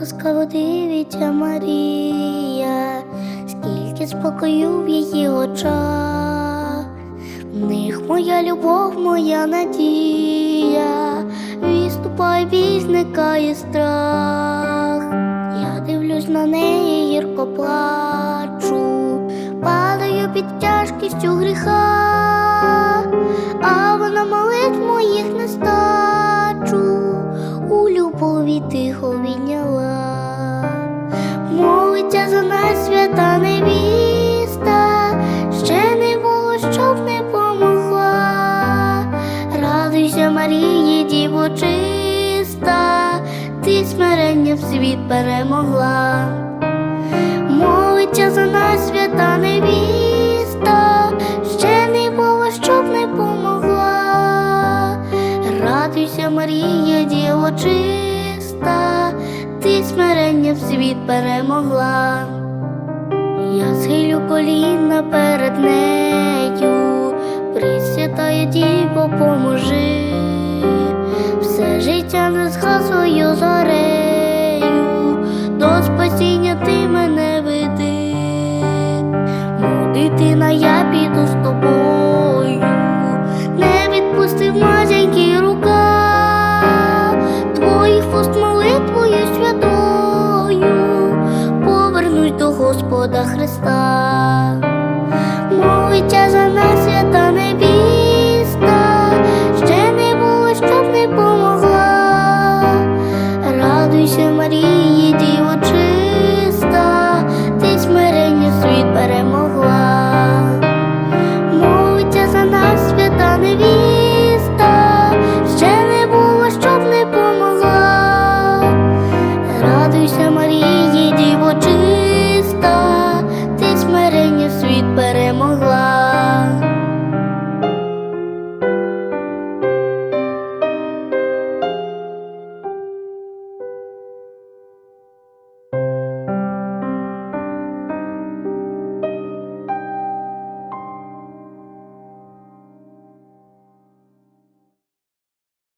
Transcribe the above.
ласкаво дивиться Марія, скільки спокою в її очах, в них моя любов, моя надія, відступає, біль, зникає страх. Я дивлюсь на неї, гірко плачу, падаю під тяжкістю гріха, а вона молить моїх нестачу, любові тихо відняла, свята невіста, ще не було, щоб не помогла. Радуйся, Марії, діво ти смирення в світ перемогла. Молиться за нас свята невіста, ще не було, щоб не помогла. Радуйся, Марія, діво чиста, ти смирення в світ перемогла. Я схилю коліна перед нею, Пресвятая Діво, поможи, все життя не згасою зорею, до спасіння ти мене веди, Мов дитина, я піду з тобою, Господа Христа, молиться за нас свята небіста, ще не було, щоб не помогла, радуйся, Марія.